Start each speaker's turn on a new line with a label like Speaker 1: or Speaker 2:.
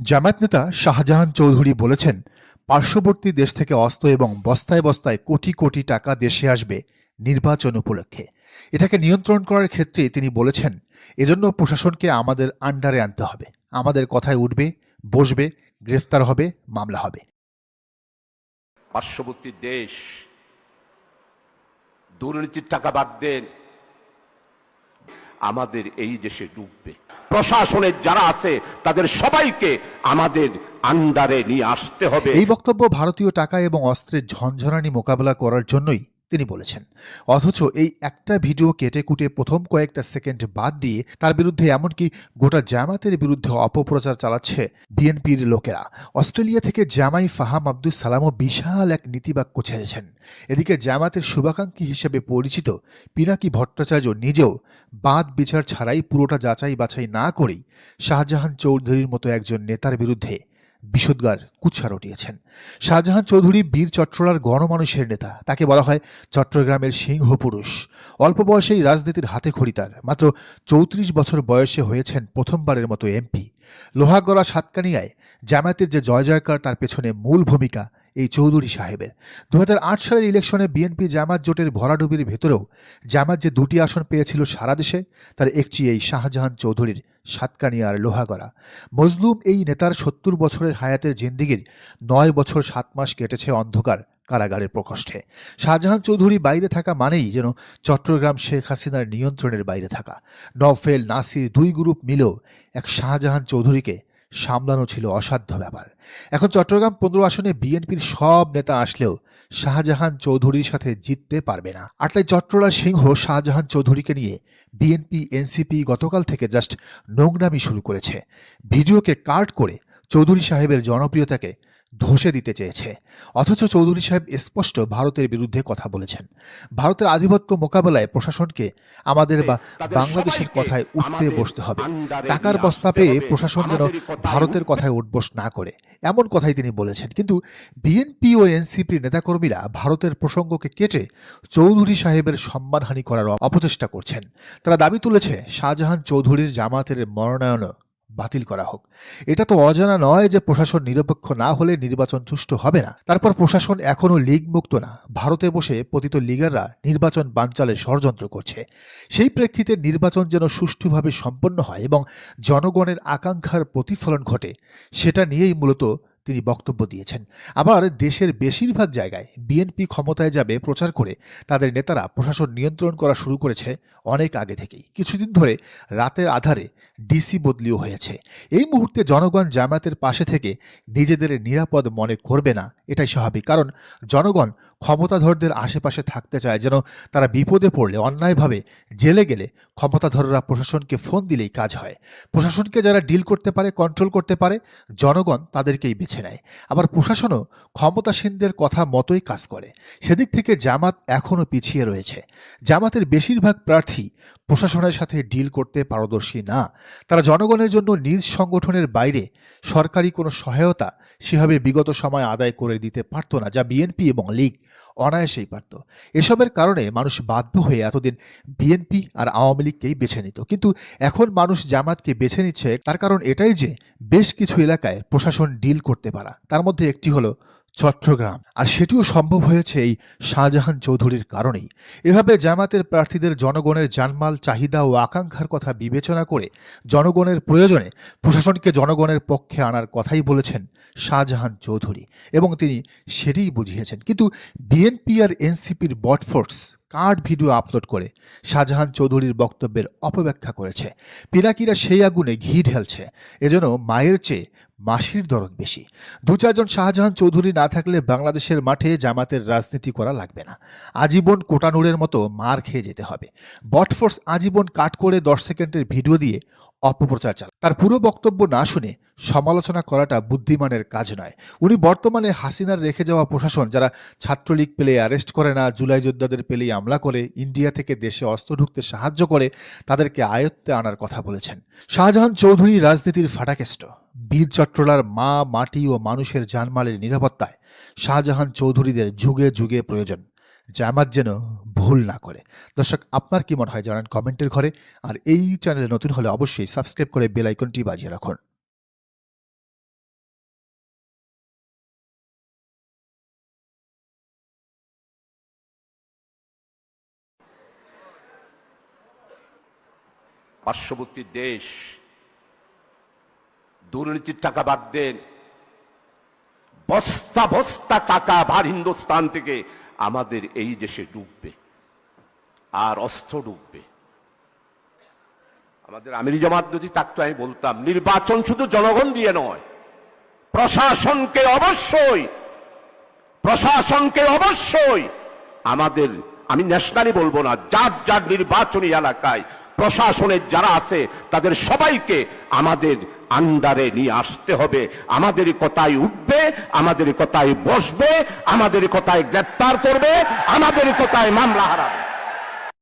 Speaker 1: জামায়াত নেতা শাহজাহান চৌধুরী বলেছেন, পার্শ্ববর্তী দেশ থেকে অস্ত্র এবং বস্তায় বস্তায় কোটি কোটি টাকা দেশে আসবে নির্বাচন উপলক্ষে। এটাকে নিয়ন্ত্রণ করার ক্ষেত্রে তিনি বলেছেন, এজন্য প্রশাসনকে আমাদের আন্ডারে আনতে হবে। আমাদের কথায় উঠবে, বসবে, গ্রেফতার হবে, মামলা হবে।
Speaker 2: পার্শ্ববর্তী দেশ দুর্নীতির টাকা বাদ দেন আমাদের এই দেশে ডুববে। প্রশাসনের যারা আছে, তাদের সবাইকে আমাদের আন্ডারে নিয়ে আসতে হবে।
Speaker 1: এই বক্তব্য ভারতীয় টাকা এবং অস্ত্রের ঝনঝনানি মোকাবেলা করার জন্যই তিনি বলেছেন। অথচ এই একটা ভিডিও কেটে কুটে প্রথম কয়েকটা সেকেন্ড বাদ দিয়ে তার বিরুদ্ধে এমনকি গোটা জামাতের বিরুদ্ধে অপপ্রচার চালাচ্ছে বিএনপির লোকেরা। অস্ট্রেলিয়া থেকে জামাই ফাহাম আব্দুল সালামও বিশাল এক নীতিবাক্য ছেড়েছেন। এদিকে জামাতের শুভাকাঙ্ক্ষী হিসেবে পরিচিত পিনাকি ভট্টাচার্য নিজেও বাদ বিচার ছাড়াই পুরোটা যাচাই বাছাই না করেই শাহজাহান চৌধুরীর মতো একজন নেতার বিরুদ্ধে বিষোদ্গার কুৎসা রটিয়েছেন। শাহজাহান চৌধুরী বীর চট্টলার গণমানুষের নেতা। তাকে বলা হয় চট্টগ্রামের সিংহ পুরুষ। অল্প বয়সেই রাজনীতির হাতে খড়ি তার। মাত্র চৌত্রিশ বছর বয়সে হয়েছেন প্রথমবারের মতো এমপি। লোহাগড়া সাতকানিয়ায় জামায়াতের যে জয় জয়কার তার পেছনে মূল ভূমিকা এই চৌধুরী সাহেবের। দুহাজার আট সালের ইলেকশনে বিএনপি জামাত জোটের ভরাডুবির ভেতরেও জামাত যে দুটি আসন পেয়েছিল সারা দেশে, তার একটি এই শাহজাহান চৌধুরীর সাতকানিয়ার লোহাগড়া। মজলুম এই নেতার সত্তর বছরের হায়াতের জিন্দিগির নয় বছর সাত মাস কেটেছে অন্ধকার কারাগারের প্রকোষ্ঠে। শাহজাহান চৌধুরী বাইরে থাকা মানেই যেন চট্টগ্রাম শেখ হাসিনার নিয়ন্ত্রণের বাইরে থাকা। নফেল নাসির দুই গ্রুপ মিলেও এক শাহজাহান চৌধুরীকে সামলানো ছিল অসাধ্য ব্যাপার। এখন চট্টগ্রাম পনেরো আসনে বিএনপির সব নেতা আসলেও শাহজাহান চৌধুরীর সাথে জিততে পারবে না। আর তাই চট্টলার সিংহ শাহজাহান চৌধুরীকে নিয়ে বিএনপি, এনসিপি গতকাল থেকে জাস্ট নোংরামি শুরু করেছে। ভিডিওকে কাট করে চৌধুরী সাহেবের জনপ্রিয়তাকে ধসে দিতে চেয়েছে। অথচ চৌধুরী সাহেব স্পষ্ট ভারতের বিরুদ্ধে কথা বলেছেন। ভারতের আধিপত্য মোকাবেলায় প্রশাসনকে আমাদের বা বাংলাদেশের কথায় উঠতে বসতে হবে। টাকার বস্তা পেয়ে প্রশাসন যেন ভারতের কথায় উঠবস না করে। এমন কথাই তিনি বলেছেন। কিন্তু বিএনপি ও এনসিপির নেতাকর্মীরা ভারতের প্রসঙ্গকে কেটে চৌধুরী সাহেবের সম্মানহানি করার অপচেষ্টা করছেন। তারা দাবি তুলেছে শাহজাহান চৌধুরীর জামাতের মনোনয়ন বাতিল করা হোক। এটা তো অজানা নয় যে প্রশাসন নিরপেক্ষ না হলে নির্বাচন সুষ্ঠু হবে না। তারপর প্রশাসন এখনও লীগ মুক্ত না। ভারতে বসে পতিত লিগাররা নির্বাচন বানচালের ষড়যন্ত্র করছে। সেই প্রেক্ষিতে নির্বাচন যেন সুষ্ঠুভাবে সম্পন্ন হয় এবং জনগণের আকাঙ্ক্ষার প্রতিফলন ঘটে, সেটা নিয়েই মূলত তিনি বক্তব্য দিয়েছেন। আবার দেশের বেশিরভাগ জায়গায় বিএনপি ক্ষমতায় যাবে প্রচার করে তাদের নেতারা প্রশাসন নিয়ন্ত্রণ করা শুরু করেছে অনেক আগে থেকেই। কিছুদিন ধরে রাতের আধারে ডিসি বদলিও হয়েছে। এই মুহূর্তে জনগণ জামাতের পাশে থেকে নিজেদের নিরাপদ মনে করবে না, এটাই স্বাভাবিক। কারণ জনগণ ক্ষমতাধরদের আশেপাশে থাকতে চায়, যেন তারা বিপদে পড়লে, অন্যায়ভাবে জেলে গেলে ক্ষমতাধররা প্রশাসনকে ফোন দিলেই কাজ হয়। প্রশাসনকে যারা ডিল করতে পারে, কন্ট্রোল করতে পারে, জনগণ তাদেরকেই বেছে নেয়। আবার প্রশাসনও ক্ষমতাসীনদের কথা মতোই কাজ করে। সেদিক থেকে জামাত এখনও পিছিয়ে রয়েছে। জামাতের বেশিরভাগ প্রার্থী প্রশাসনের সাথে ডিল করতে পারদর্শী না। তারা জনগণের জন্য নিজ সংগঠনের বাইরে সরকারি কোনো সহায়তা সেভাবে বিগত সময় আদায় করে দিতে পারত না, যা বিএনপি এবং লীগ অনায়াসেই পারত। এসবের কারণে মানুষ বাধ্য হয়ে এতদিন বিএনপি আর আওয়ামী লীগকেই বেছে নিত। কিন্তু এখন মানুষ জামাতকে বেছে নিচ্ছে তার কারণ এটাই যে বেশ কিছু এলাকায় প্রশাসন ডিল করতে পারা। তার মধ্যে একটি হলো চট্টগ্রাম। আর সেটিও সম্ভব হয়েছে এই শাহজাহান চৌধুরীর কারণেই। এভাবে জামাতের প্রার্থীদের জনগণের জানমাল, চাহিদা ও আকাঙ্ক্ষার কথা বিবেচনা করে জনগণের প্রয়োজনে প্রশাসনকে জনগণের পক্ষে আনার কথাই বলেছেন শাহজাহান চৌধুরী। এবং তিনি সেটিই বুঝিয়েছেন। কিন্তু বিএনপি আর এনসিপির বটফোর্স কার্ড ভিডিও আপলোড করে শাহজাহান চৌধুরীর বক্তব্যের অপব্যাখ্যা করেছে। পিনাকিরা সেই আগুনে ঘি ঢেলছে। এজন্য মায়ের চেয়ে মাসির দরদ বেশি। দু চারজন শাহজাহান চৌধুরী না থাকলে বাংলাদেশের মাঠে জামাতের রাজনীতি করা লাগবে না। আজীবন কোটানুরের মতো মার খেয়ে যেতে হবে। বটফোর্স আজীবন কাট করে দশ সেকেন্ডের ভিডিও দিয়ে অপপ্রচার চাল তার পুরো বক্তব্য না শুনে সমালোচনা করাটা বুদ্ধিমানের কাজ নয়। উনি বর্তমানে হাসিনার রেখে যাওয়া প্রশাসন, যারা ছাত্রলীগ পেলে অ্যারেস্ট করে না, জুলাই যোদ্ধাদের পেলেই আমলা করে, ইন্ডিয়া থেকে দেশে অস্ত্র ঢুকতে সাহায্য করে, তাদেরকে আয়ত্তে আনার কথা বলেছেন। শাহজাহান চৌধুরী রাজনীতির ফাটাকেষ্ট। বীর চট্টলার মা, মাটি ও মানুষের জানমালের নিরাপত্তায় শাহজাহান চৌধুরীদের যুগে যুগে প্রয়োজন। জামাত যেন ভুল না করে। দর্শক, আপনার কি মনে হয় জানান কমেন্টের ঘরে। আর এই চ্যানেলে নতুন হলে অবশ্যই সাবস্ক্রাইব করে বেল আইকনটি বাজিয়ে রাখুন।
Speaker 2: পার্শ্ববর্তী দেশ, দুর্নীতির টাকা বাদ দেন। বস্তা বস্তা টাকা ভার হিন্দুস্তান থেকে আমাদের এই দেশে ডুববে, আর অস্ত্র ডুববে। আমাদের আমিরি জামাত যদি থাকতো, আমি বলতাম, নির্বাচন শুধু জনগণ দিয়ে নয়, প্রশাসনকে অবশ্যই প্রশাসনকে অবশ্যই আমাদের, আমি ন্যাশনালি বলব না, যার যার নির্বাচনী এলাকায় প্রশাসনের যারা আছে, তাদের সবাইকে আমাদের আন্ডারে নিয়ে আসতে হবে। আমাদের কথায় উঠবে। আমাদের কথায় বসবে আমাদের কথায় গ্রেপ্তার করবে আমাদের কথায় মামলা হারাবে।